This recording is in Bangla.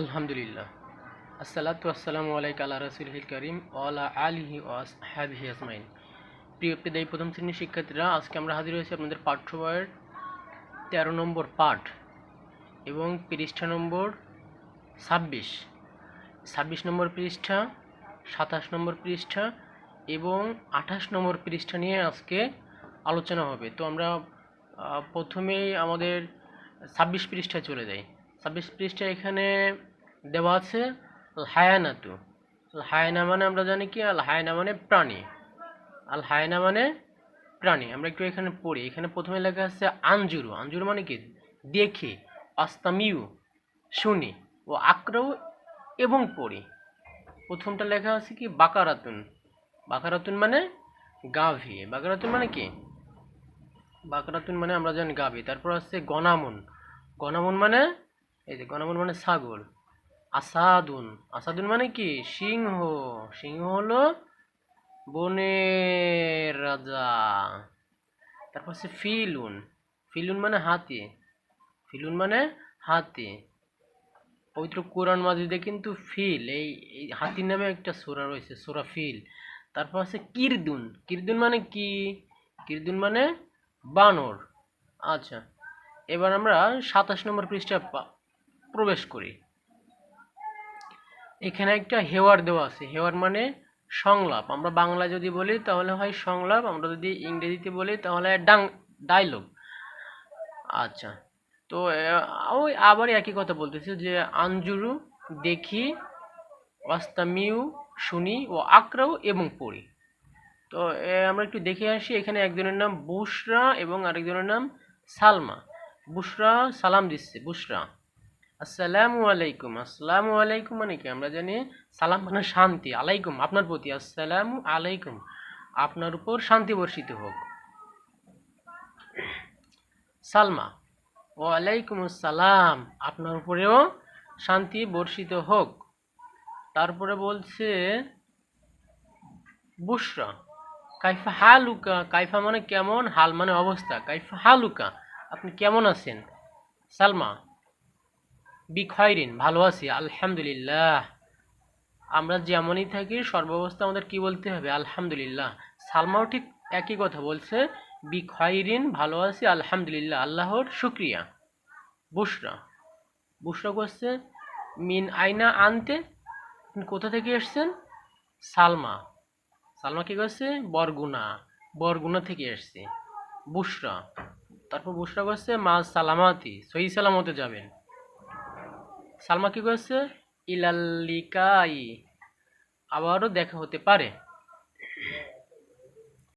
আলহামদুলিল্লাহ। আসসালাতু আসসালামু আলাইকা আল্লাহ রসুলহিল করিম ওয়ালা আলিহি ও হাবিহি আসমাইন প্রিয় পেদায়ী প্রথম শ্রেণির শিক্ষার্থীরা, আজকে আমরা হাজির হয়েছি আপনাদের পাঠ্য বইয়ের তেরো নম্বর পাঠ এবং পৃষ্ঠা নম্বর ছাব্বিশ। ছাব্বিশ নম্বর পৃষ্ঠা, সাতাশ নম্বর পৃষ্ঠা এবং আঠাশ নম্বর পৃষ্ঠা নিয়ে আজকে আলোচনা হবে। তো আমরা প্রথমেই আমাদের ছাব্বিশ পৃষ্ঠায় চলে যাই। ছাব্বিশ পৃষ্ঠা এখানে দেওয়া আছে হায়ানাতু হায়ানা মানে আমরা জানি কি? আল হায়না মানে প্রাণী। আল হায়না মানে প্রাণী। আমরা একটু এখানে পড়ি। এখানে প্রথমে লেখা আছে আঞ্জুরু আঞ্জুরু মানে কি? দেখি, আস্তামিউ, শুনি ও আক্রও এবং পড়ি। প্রথমটা লেখা আছে কি? বাকারাতুন। বাকারাতুন মানে গাভী। বাকারাতুন মানে কি? বাকারাতুন মানে আমরা জানি গাভী। তারপর আছে গনামুন। গনামুন মানে এই যে গনামুন মানে ছাগল আসাদুন। আসাদুন মানে কি? সিংহ। সিংহ হলো বনের রাজা। তারপর হচ্ছে ফিলুন। ফিলুন মানে হাতি। ফিলুন মানে হাতি। পবিত্র কোরআন মাজিদে কিন্তু ফিল, এই হাতির নামে একটা সোরা রয়েছে, সোরা ফিল। তারপর আছে কিরদুন। কিরদুন মানে কি? কিরদুন মানে বানর। আচ্ছা। এবার আমরা সাতাশ নম্বর পৃষ্ঠা প্রবেশ করি। এখানে একটা হেওয়ার দেওয়া আছে। হেওয়ার মানে সংলাপ। আমরা বাংলা যদি বলি, তাহলে হয় সংলাপ। আমরা যদি ইংরেজিতে বলি, তাহলে ডাং ডায়লগ আচ্ছা। তো ওই আবার একই কথা বলতেছি যে, আঞ্জুরু, দেখি ওয়াস্তামিউ শুনি ও আক্রাও এবং পড়ি। তো আমরা একটু দেখে আসি। এখানে একজনের নাম বুশরা এবং আরেকজনের নাম সালমা। বুশরা সালাম দিচ্ছে, বুশরা। আসসালামু আলাইকুম। আসসালামু আলাইকুম মানে কি? আমরা জানি সালাম মানে শান্তি। আলাইকুম, আপনার প্রতি আসসালামু আলাইকুম। আপনার উপর শান্তি বর্ষিত হোক। সালমা ও আলাইকুম আসসালাম। আপনার উপরেও শান্তি বর্ষিত হোক। তারপরে বলছে, বুশরা, কাইফা হালুকা, কাইফা মানে কেমন? হাল মানে অবস্থা। কাইফা হালুকা, আপনি কেমন আছেন? সালমা বিখয়রিন ভালো আছি, আলহামদুলিল্লাহ। আমরা যেমনই থাকি, সর্বাবস্থা আমাদের কি বলতে হবে? আলহামদুলিল্লাহ। সালমাও ঠিক একই কথা বলছে বিখয়রিন ভালো আছি, আলহামদুলিল্লাহ। আল্লাহর শুক্রিয়া। বুশরা। বুশরা করছে, মিন আইনা আনতে কোথা থেকে এসছেন? সালমা। সালমা কি করছে? বরগুনা। বরগুনা থেকে এসছে। বুশরা। তারপর বুশরা করছে, মা সালামাতি, সহি সালামতে যাবেন। সালমা কি করেছে? ইলাল্লিকাই আবারও দেখা হতে পারে।